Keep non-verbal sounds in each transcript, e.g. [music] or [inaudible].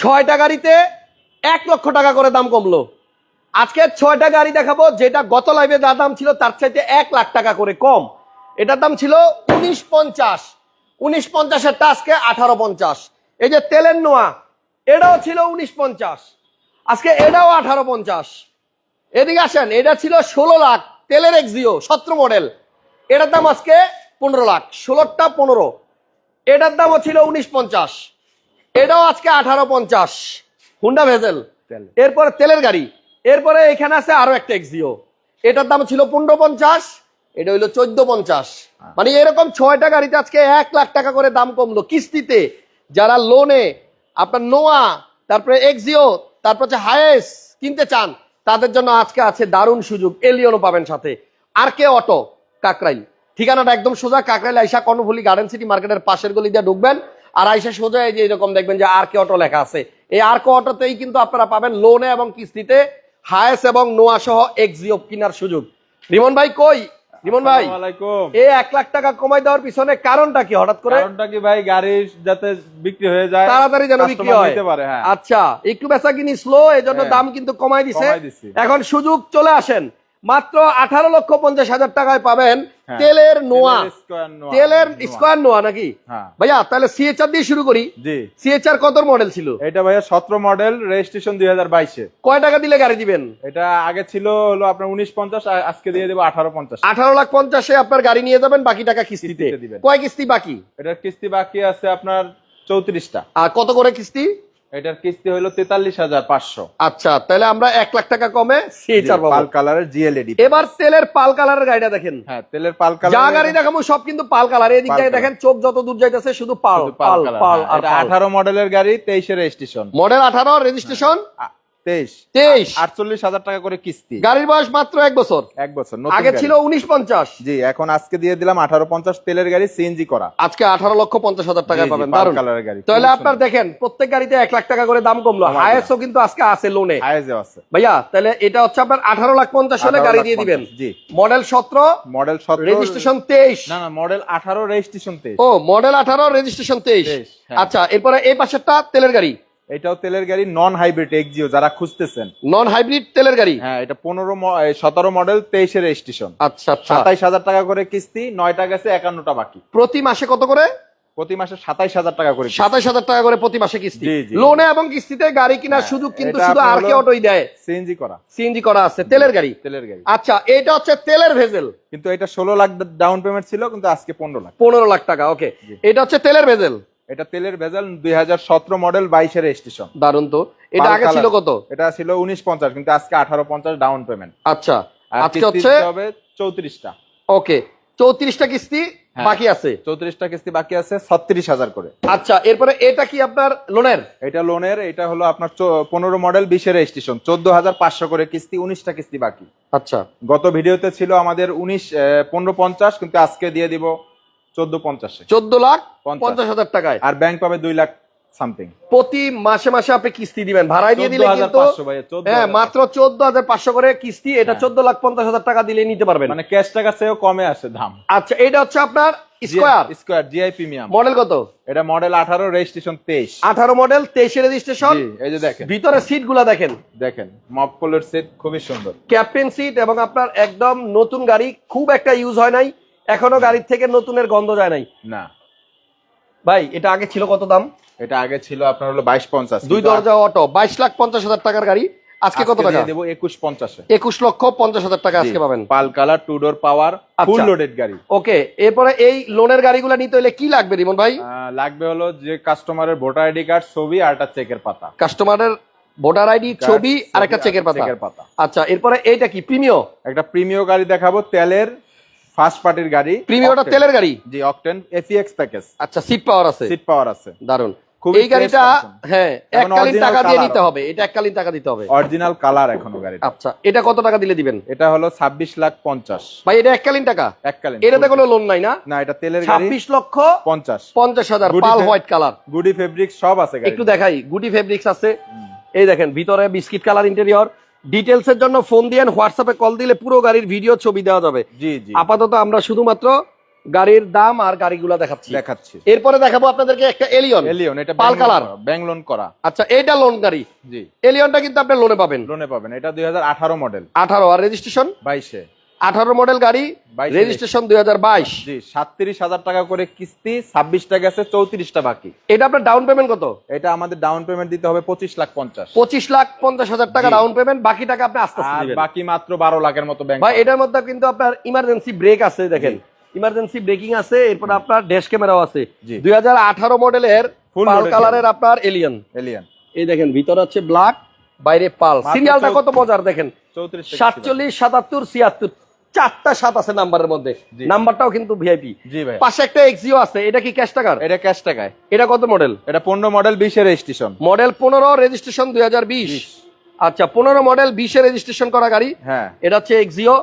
ছয়টা গাড়িতে এক লক্ষ টাকা করে দাম কমলো। আজকে ছয়টা গাড়ি দেখাবো, যেটা গত লাইভে যা দাম ছিল তার চাইতে এক লাখ টাকা করে কম। এটার দাম ছিল উনিশ পঞ্চাশ। উনিশ পঞ্চাশেরটা আজকে আঠারো পঞ্চাশ। এই যে তেলের নোয়া, এটাও ছিল উনিশ পঞ্চাশ। আজকে এটাও আঠারো পঞ্চাশ। এদিকে আসেন, এটা ছিল ষোলো লাখ, তেলের এক্সিও সতেরো মডেল এটার দাম আজকে পনেরো লাখ ষোলোটা পনেরো। এটার দামও ছিল উনিশ পঞ্চাশ। এটাও আজকে আঠারো পঞ্চাশ। Honda Vezel. এরপরে তেলের গাড়ি। এরপরে এখানে আছে আরও একটা এক্সিও এটার দাম ছিল পনেরো পঞ্চাশ এটা হইল চোদ্দ পঞ্চাশ। মানে এরকম ছয়টা গাড়িতে আজকে এক লাখ টাকা করে দাম কমলো কিস্তিতে। যারা লোনে আপনার নোয়া তারপরে এক্সিও তারপর হচ্ছে হায়েস কিনতে চান তাদের জন্য আজকে আছে দারুণ সুযোগ। এলিয়নও পাবেন সাথে। আর কে অটো? কাকরাইল। ঠিকানাটা একদম সোজা কাকরাইল আইসা কর্ণফুলি গার্ডেন সিটি মার্কেটের পাশের গলি দিয়ে ঢুকবেন। আর আইসা সোজা যে এরকম দেখবেন যে আর কে অটো লেখা আছে। এই আর কে অটোতেই কিন্তু আপনারা পাবেন লোনে এবং কিস্তিতে হায়েস এবং নোয়া সহ এক্সিও কেনার সুযোগ। রিমন ভাই কই? রিমন ভাই এই এক লাখ টাকা কমাই দেওয়ার পিছনে কারণটা কি হঠাৎ করে? কারণটা কি ভাই? গাড়ি যাতে বিক্রি হয়ে যায় তাড়াতাড়ি যেন বিক্রি হয়। হ্যাঁ। আচ্ছা একটু বেচা কিনি স্লো এই জন্য। দাম কিন্তু কমাই দিছে। এখন সুযোগ চলে আসেন। মাত্র আঠারো লক্ষ পঞ্চাশ হাজার টাকায় পাবেন হ্যাঁ। তেলের নোয়া। তেলের। Square Noah. নাকি? হ্যাঁ। ভাইয়া তাহলে সিএচআর দিয়ে শুরু করি। সিএচআর কত মডেল ছিল? এটা ভাইয়া সতেরো মডেল রেজিস্ট্রেশন দুই হাজার বাইশে। কয় টাকা দিলে গাড়ি দিবেন? এটা আগে ছিল হলো আপনার উনিশ পঞ্চাশ আজকে দিয়ে দেবো আঠারো পঞ্চাশ। আঠারো লাখ পঞ্চাশে আপনার গাড়ি নিয়ে যাবেন বাকি টাকা কিস্তিতে। কিস্তিতে দিবেন। কয় কিস্তি বাকি? এটার কিস্তি বাকি আছে আপনার চৌত্রিশটা। আর কত করে কিস্তি? এটার কিস্তি হলো তেতাল্লিশ হাজার পাঁচশো। আচ্ছা তাহলে আমরা এক লাখ টাকা কমে সিএচআর পাল কালারের জিএলএডি এবার তেলের পাল কালারের গাড়িটা দেখেন। হ্যাঁ তেলের পাল যা কালার গাড়ি দেখাবো সব কিন্তু পাল কালার। এদিক থেকে দেখেন চোখ যত দূর যাইতেছে শুধু পাল পাল পাল আঠারো মডেলের গাড়ি তেইশে রেজিস্ট্রেশন মডেল আঠারো রেজিস্ট্রেশন তেইশ। তেইশ। আটচল্লিশ হাজার টাকা করে কিস্তি। গাড়ির বয়স মাত্র এক বছর। এক বছর আগে ছিল উনিশ পঞ্চাশ। জি এখন আজকে দিয়ে দিলাম আঠারো পঞ্চাশ তেলের গাড়ি সিএনজি করা। আজকে আঠারো লক্ষ পঞ্চাশ হাজার জি, পাবেন। দারুণ কালারের গাড়ি। তাহলে আপনার দেখেন প্রত্যেক গাড়িতে এক লাখ টাকা করে দাম কমলো। হায়েসও কিন্তু আজকে আছে লোনে আইএসএ আছে। ভাইয়া তাহলে এটা হচ্ছে আপনার আঠারো লাখ পঞ্চাশ হলে গাড়ি দিয়ে দিবেন। জি। মডেল সতেরো মডেল সতেরো রেজিস্ট্রেশন তেইশ। না না মডেল আঠারো রেজিস্ট্রেশন তেইশ। ও মডেল আঠারো রেজিস্ট্রেশন তেইশ। 23, হ্যাঁ। আচ্ছা এরপরে এই পাশেরটা তেলের গাড়ি। এটাও তেলের গাড়ি নন হাইব্রিড এক্সিও যারা খুঁজতেছেন। নন হাইব্রিড তেলের গাড়ি? হ্যাঁ এটা পনেরো সতেরো মডেল তেইশে রেজিস্ট্রেশন আচ্ছা আচ্ছা। সাতাইশ হাজার টাকা করে কিস্তি নয়টা গেছে একান্নটা বাকি। প্রতি মাসে কত করে? প্রতি মাসে সাতাইশ হাজার টাকা করে কিস্তি। সাতাশ হাজার টাকা করে প্রতি মাসে কিস্তি। লোনে এবং কিস্তিতে গাড়ি কেনার হ্যাঁ, সুযোগ কিন্তু শুধু আর কে অটোই দেয়। সিএনজি করা। সিএনজি করা আছে তেলের গাড়ি। তেলের গাড়ি। আচ্ছা এটা হচ্ছে তেলের ভেজেল। কিন্তু এটা ষোলো লাখ ডাউন পেমেন্ট ছিল কিন্তু আজকে পনেরো লাখ। পনেরো লাখ টাকা ওকে এটা হচ্ছে তেলের ভেজেল। এটা তেলের ভেজাল দুই হাজার সতেরো মডেল বাইশের রেজিস্ট্রেশন দারুণ তো। এটা আগে ছিল কত? এটা ছিল উনিশ পঞ্চাশ কিন্তু আজকে আঠারো পঞ্চাশ ডাউন পেমেন্ট আচ্ছা আজকে কিস্তি হচ্ছে হবে চৌত্রিশটা। ওকে চৌত্রিশটা কিস্তি হ্যাঁ। বাকি আছে? চৌত্রিশটা কিস্তি বাকি আছে ছত্রিশ হাজার করে। আচ্ছা এরপরে এটা কি আপনার লোনের এটা লোনের এটা হলো আপনার পনেরো মডেল বিশের রেজিস্ট্রেশন চোদ্দ হাজার পাঁচশো করে কিস্তি উনিশটা কিস্তি বাকি। আচ্ছা। গত ভিডিওতে ছিল আমাদের উনিশ পনেরো পঞ্চাশ কিন্তু আজকে দিয়ে দিব চোদ্দ পঞ্চাশে। চোদ্দ লাখ পঞ্চাশ। হাজার টাকায়। আর ব্যাংক পাবে দুই লাখ সামথিং প্রতি মাসে মাসে আপনি কিস্তি দিবেন। ভাড়ায় দিয়ে দিলে কিন্তু হ্যাঁ মাত্র চোদ্দ হাজার পাঁচশো করে কিস্তি। এটা হ্যাঁ। চোদ্দ লাখ পঞ্চাশ হাজার টাকা দিলে নিতে পারবেন। মানে ক্যাশ টাকা চেয়েও কমে আসে দাম। আচ্ছা এটা হচ্ছে আপনার square square GI premium model কত? এটা মডেল আঠারো রেজিস্ট্রেশন তেইশ। আঠারো মডেল তেইশে রেজিস্ট্রেশন এই যে দেখেন। ভিতরে সিটগুলা দেখেন দেখেন মপকলের সেট খুবই সুন্দর। ক্যাপ্টেন সিট এবং আপনার একদম নতুন গাড়ি খুব একটা ইউজ হয় নাই। এখনও গাড়ির থেকে নতুনের গন্ধ যায় নাই। না। ভাই এটা আগে ছিল কত দাম? এটা আগে ছিল আপনার হলো বাইশ পঞ্চাশ দুই দরজা অটো বাইশ লাখ পঞ্চাশ হাজার টাকার গাড়ি। আজকে কত টাকা? দেবো একুশ পঞ্চাশে। একুশ লক্ষ পঞ্চাশ হাজার টাকা আজকে পাবেন। Pearl colour two door power full আচ্ছা। লোডেড গাড়ি। ওকে এরপরে এই লোনের গাড়িগুলো নিতে হলে কি লাগবে রিমন ভাই? লাগবে হলো যে কাস্টমারের ভোটার আইডি কার্ড ছবি আর একটা চেকের পাতা। কাস্টমারের ভোটার আইডি ছবি আর একটা চেকের পাতা। চেকের পাতা। আচ্ছা এরপরে এইটা কি প্রিমিয় একটা প্রিমিয় গাড়ি দেখাবো তেলের ফার্স্ট পার্টির গাড়ি Octane। তেলের গাড়ি? জি অকটেন এফিএক্স প্যাকেজ আচ্ছা সিট পাওয়ার আছে। সিট পাওয়ার আছে। দারুণ এই গাড়িটা হ্যাঁ এককালীন টাকা দিয়ে নিতে হবে। এটা এককালীন টাকা দিতে হবে। অরিজিনাল কালার এখনও গাড়ি আচ্ছা এটা কত টাকা দিলে দিবেন? এটা হলো ছাব্বিশ লাখ পঞ্চাশ। ভাই এটা এককালীন টাকা? এককালীন এটাতে কোনো লোন নাই না? না এটা তেলের গাড়ি। ছাব্বিশ লক্ষ পঞ্চাশ। পঞ্চাশ হাজার Goodie pearl white colour. Goodie fabric সব আছে গাড়ি একটু দেখাই গুডি ফেব্রিক্স আছে। এই দেখেন ভিতরে বিস্কিট কালার ইন্টেরিয়র ডিটেলস এর জন্য ফোন দিয়েন হোয়াটসঅ্যাপে কল দিলে পুরো গাড়ির ভিডিও ছবি দেওয়া যাবে। জি জি। আপাতত আমরা শুধুমাত্র গাড়ির দাম আর গাড়িগুলো দেখাচ্ছি। দেখাচ্ছি। এরপরে দেখাবো আপনাদেরকে একটা এলিয়ন এলিয়ন এটা পাল কালার ব্যাংক লোন করা। আচ্ছা এটা লোন গাড়ি। জি। এলিয়নটা কিন্তু আপনি লোনে পাবেন। লোনে পাবেন। এটা দুই হাজার আঠারো মডেল আঠারো আর রেজিস্ট্রেশন বাইশে। আঠারো মডেল গাড়ি 22 রেজিস্ট্রেশন দুই হাজার বাইশ। সাতত্রিশ হাজার টাকা করে কিস্তি ছাব্বিশটা গেছে চৌত্রিশটা বাকি। এটা আপনার ডাউন পেমেন্ট কত? এটা আমাদের ডাউন পেমেন্ট দিতে হবে পঁচিশ লাখ পঞ্চাশ। পঁচিশ লাখ পঞ্চাশ হাজার টাকা ডাউন পেমেন্ট বাকি টাকা আপনি আস্তে আস্তে বাকি মাত্র বারো লাখের মতো ব্যাংক ভাই এটার মধ্যে কিন্তু আপনার ইমার্জেন্সি ব্রেক আছে দেখেন। ইমার্জেন্সি ব্রেকিং আছে এরপর আপনার ড্যাশ ক্যামেরাও আছে। দুই হাজার আঠারো মডেলের ফুল কালারের আপনার এলিয়ন এলিয়ন এই দেখেন ভিতরে হচ্ছে ব্ল্যাক বাইরে পাল সিরিয়ালটা কত মজার দেখেন। চৌত্রিশ সাতচল্লিশ সাতাত্তর ছিয়াত্তর। চারটা সাত আছে নাম্বারের মধ্যে। নাম্বারটাও কিন্তু ভিআইপি জি ভাই। পাশে একটা এক্সিও আছে এটা কি ক্যাশ টাকার? এটা ক্যাশ টাকায়। এটা কত মডেল এটা পনেরো মডেল বিশের রেজিস্ট্রেশন মডেল পনেরো রেজিস্ট্রেশন দুই হাজার বিশ। আচ্ছা পনেরো মডেল বিশে রেজিস্ট্রেশন করা গাড়ি। হ্যাঁ। এটা হচ্ছে এক্সিও।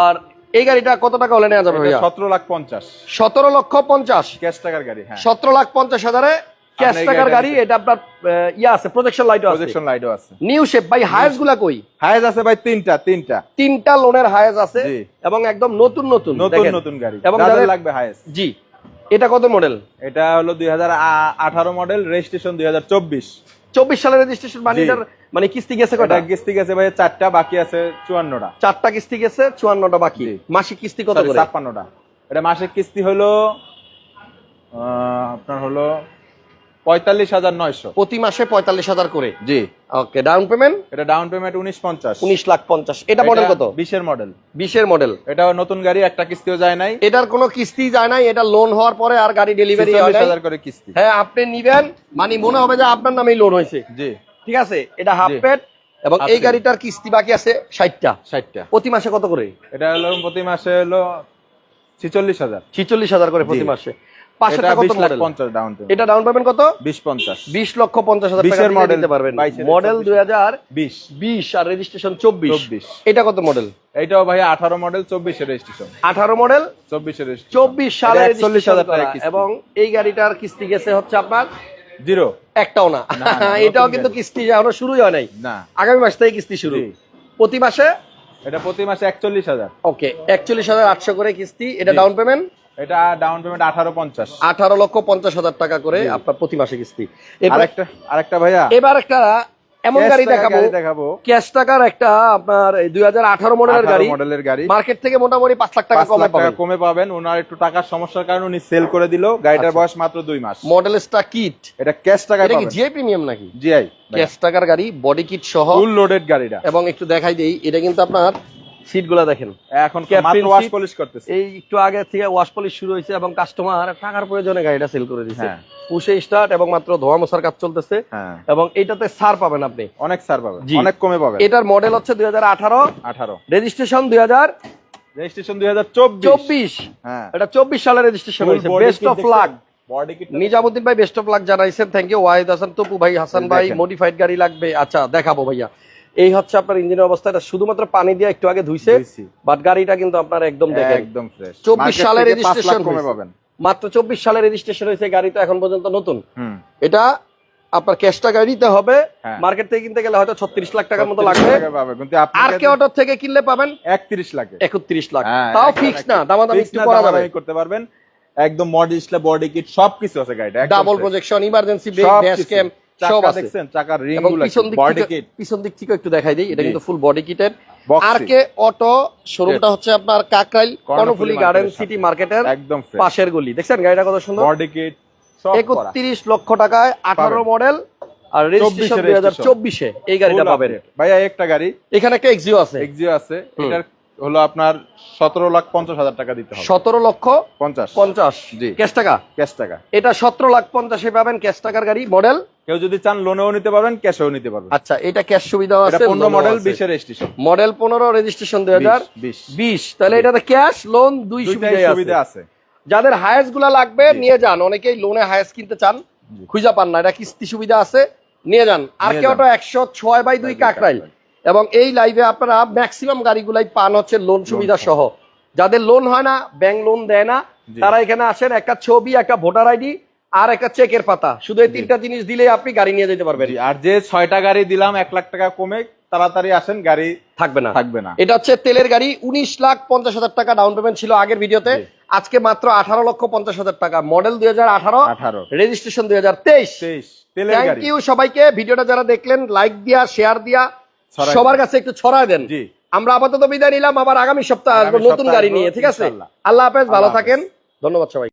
আর এই গাড়িটা কত টাকা হলে নেওয়া যাবে সতেরো লাখ পঞ্চাশ। সতেরো লক্ষ পঞ্চাশ। ক্যাশ টাকার গাড়ি হ্যাঁ। সতেরো লাখ পঞ্চাশ হাজারে ক্যাশ টাকার গাড়ি এটা আপনার ইয়া আছে প্রজেকশন লাইটও আছে। প্রজেকশন লাইটও আছে। নিউ শেপ ভাই হায়াসগুলা কই? আছে ভাই তিনটা তিনটা। তিনটা লোনের হায়াস আছে এবং একদম নতুন নতুন নতুন নতুন গাড়ি। এবং যাদের লাগবে হাইজ জি। এটা কত মডেল এটা হলো দুই হাজার আঠারো মডেল রেজিস্ট্রেশন দুই হাজার চব্বিশ। চব্বিশ সালের রেজিস্ট্রেশন মানে এটার মানে কিস্তি গেছে কটা কিস্তি গেছে ভাই চারটা বাকি আছে চুয়ান্নটা। চারটা কিস্তি গেছে চুয়ান্নটা বাকি। মাসিক কিস্তি কত করে? ছাপ্পান্নটা। এটা মাসিক কিস্তি হলো আপনার হলো পঁয়তাল্লিশ হাজার নয়শো। প্রতি মাসে পঁয়তাল্লিশ হাজার করে? জি। ওকে ডাউন পেমেন্ট এটা ডাউন পেমেন্ট উনিশ পঞ্চাশ। উনিশ লাখ পঞ্চাশ। এটা মডেল কত? বিশের মডেল বিশের মডেল এটা নতুন গাড়ি একটা কিস্তিও যায় নাই। এটার কোনো কিস্তি যায় নাই এটা লোন হওয়ার পরে আর গাড়ি ডেলিভারি। হাজার করে কিস্তি। হ্যাঁ আপনি নিবেন। মানে মনে হবে যে আপনার নামেই লোন হয়েছে। জি। ঠিক আছে? এটা হাফ। পেড এবং এই গাড়িটার কিস্তি বাকি আছে ষাটটা। ষাটটা। প্রতি মাসে কত করে? এটা হলো প্রতি মাসে হলো ছিচল্লিশ হাজার। ছিচল্লিশ হাজার করে প্রতি মাসে। কত মডেল ডাউন পেমেন্ট এটা ডাউন পেমেন্ট কত? বিশ পঞ্চাশ। বিশ লক্ষ পঞ্চাশ হাজার টাকা বিশের নিতে পারবেন। মডেল আর রেজিস্ট্রেশন চব্বিশ। চব্বিশ। এটা কত মডেল ভাই আঠারো মডেল রেজিস্ট্রেশন আঠারো মডেল চব্বিশের রেজিস্ট্রেশন চব্বিশ সালে এটা 41,000 টাকা কিস্তি। এবং এই গাড়িটার কিস্তি গেছে হচ্ছে আপনার জিরো। একটাও না। [laughs] এটাও কিন্তু কিস্তি এখনও শুরুই হয় নাই। না। আগামী মাস থেকে কিস্তি শুরু। প্রতি মাসে? এটা প্রতি মাসে একচল্লিশ হাজার। ওকে একচল্লিশ হাজার আটশো করে কিস্তি। এটা ডাউন পেমেন্ট এটা ডাউন পেমেন্ট আঠারো পঞ্চাশ। আঠারো লক্ষ পঞ্চাশ হাজার টাকা করে আপনার প্রতি মাসে কিস্তি। এরপর- আরেকটা আরেকটা ভাইয়া। এবার একটা এমন গাড়ি টাকা দেখাবো। দেখাবো। ক্যাশ টাকার একটা আপনার দুই হাজার আঠারো মডেলের গাড়ি। মডেলের গাড়ি। মার্কেট থেকে মোটামুটি পাঁচ লাখ টাকা কমে টাকা পাবেন। কমে পাবেন। ওনার একটু টাকার সমস্যার কারণে উনি সেল করে দিল। গাড়িটার আচ্ছা। বয়স মাত্র দুই মাস। মডেল স্টার কিট এটা ক্যাশ টাকায় এটা কি জিআই প্রিমিয়াম নাকি? জিআই ক্যাশ টাকার গাড়ি বডি কিট সহ। ফুল লোডেড গাড়িটা। এবং একটু দেখাই দেই এটা কিন্তু আপনার সিটগুলা দেখেন। এখন মাত্র ওয়াশ পলিশ করতেছে। এই একটু আগে থেকে ওয়াশ পলিশ শুরু হয়েছে এবং কাস্টমার টাকার প্রয়োজনে গাড়িটা সেল করে দিচ্ছে হ্যাঁ। পুষে স্টার্ট এবং মাত্র ধোয়া মশার কাজ চলতেছে। হ্যাঁ। এবং এটাতে ছাড় পাবেন আপনি। অনেক সার পাবেন। অনেক কমে পাবেন। এটার মডেল হচ্ছে দুই হাজার আঠারো। আঠারো। রেজিস্ট্রেশন দুই হাজার রেজিস্ট্রেশন দুই হাজার চব্বিশ। হ্যাঁ। এটা চব্বিশ সালের রেজিস্ট্রেশন হয়েছে। বেস্ট অফ লাক নিজামুদ্দিন ভাই বেস্ট অফ লাক জানাইছেন। থ্যাংক ইউ ওয়াহিদ হাসান তপু ভাই হাসান ভাই। মডিফাইড গাড়ি লাগবে। আচ্ছা দেখাবো ভাইয়া। এই হচ্ছে আপনার ইঞ্জিনের অবস্থা এটা শুধুমাত্র পানি দিয়ে একটু আগে ধুইছে বাট গাড়িটা কিন্তু আপনার একদম দেখেন। একদম ফ্রেশ 24 সালের registration কমে পাবেন। মাত্র চব্বিশ সালের রেজিস্ট্রেশন হয়েছে গাড়ি তো এখন পর্যন্ত নতুন। এটা আপনার ক্যাশটা গাড়িতে হবে হ্যাঁ। মার্কেট থেকে কিনতে গেলে হয়তো ছত্রিশ লাখ টাকার মতো লাগবে। টাকা পাবে, কিন্তু আপনি আর কে অটো থেকে কিনলে পাবেন? একত্রিশ লাখে। একত্রিশ লাখ। হ্যাঁ, তাও একদম, ফিক্স না দামাদামি একটু করা যাবে। করতে পারবেন। একদম মডেল বডি কিট সবকিছু আছে গাড়িটা double. Projection emergency brake dash cam সব আছে। দেখছেন? চাকার রিংগুলো পিছন দিক থেকে পিছন দিক থেকে একটু দেখাই দিই। এটা কিন্তু ফুল বডি কিটের আর কে অটো শোরুমটা হচ্ছে আপনার কাকরাইল কর্ণফুলি গার্ডেন সিটি মার্কেটের একদম পাশের গলি। দেখছেন গাড়িটা কত সুন্দর? বডি কিট সব করা। একত্রিশ লক্ষ টাকায় আঠারো পাবেন। মডেল আর রেজিস্ট্রেশন 24 দুই হাজার চব্বিশে। এই গাড়িটা পাবেন। ভাইয়া একটা গাড়ি। এখানে একটা এক্সিও আছে। এক্সিও আছে। এটার হলো আপনার সতেরো লাখ পঞ্চাশ হাজার টাকা দিতে হবে। সতেরো লক্ষ পঞ্চাশ। পঞ্চাশ। জি। ক্যাশ টাকা? ক্যাশ টাকা। এটা সতেরো লাখ পঞ্চাশে পাবেন ক্যাশ টাকার গাড়ি মডেল কেউ যদি চান লোনেও নিতে পারবেন ক্যাশেও নিতে পারবেন। আচ্ছা এটা ক্যাশ সুবিধাও আছে পনেরো মডেল বিশের রেজিস্ট্রেশন মডেল পনেরো রেজিস্ট্রেশন দুই হাজার বিশ বিশ। তাহলে এটাতে ক্যাশ লোন দুই সুবিধা আছে। যাদের হায়েস্টগুলা লাগবে নিয়ে যান। অনেকেই লোনে হায়েস্ট কিনতে চান। খুঁজা পান না। এটা কিস্তি সুবিধা আছে নিয়ে যান। আর নিয়ে কেউ যান। একশো ছয় বাই দুই কাকরাইল। এবং এই লাইভে আপনারা ম্যাক্সিমাম গাড়িগুলাই পান হচ্ছে লোন সুবিধা সহ। যাদের লোন হয় না ব্যাংক লোন দেয় না। তারা এখানে আসেন একটা ছবি একটা ভোটার আইডি আর একটা চেকের পাতা। শুধু এই তিনটা জিনিস দিলে আপনি গাড়ি নিয়ে যেতে পারবেন। আর যে ছয়টা গাড়ি দিলাম এক লাখ টাকা কমে তাড়াতাড়ি আসেন গাড়ি থাকবে না। থাকবে না। এটা হচ্ছে তেলের গাড়ি উনিশ লাখ পঞ্চাশ হাজার টাকা ডাউন পেমেন্ট ছিল আগের ভিডিওতে। আজকে মাত্র আঠারো লক্ষ পঞ্চাশ হাজার টাকা। মডেল দুই হাজার আঠারো আঠারো। রেজিস্ট্রেশন দুই হাজার তেইশ। থ্যাংক ইউ সবাইকে। ভিডিওটা যারা দেখলেন লাইক দিয়া শেয়ার দিয়া সবার কাছে একটু ছড়ায় দেন। জি। আমরা আপাতত বিদায় নিলাম। আবার আগামী সপ্তাহে আসব নতুন গাড়ি নিয়ে ঠিক আছে? আল্লাহ হাফেজ ভালো থাকেন। ধন্যবাদ সবাই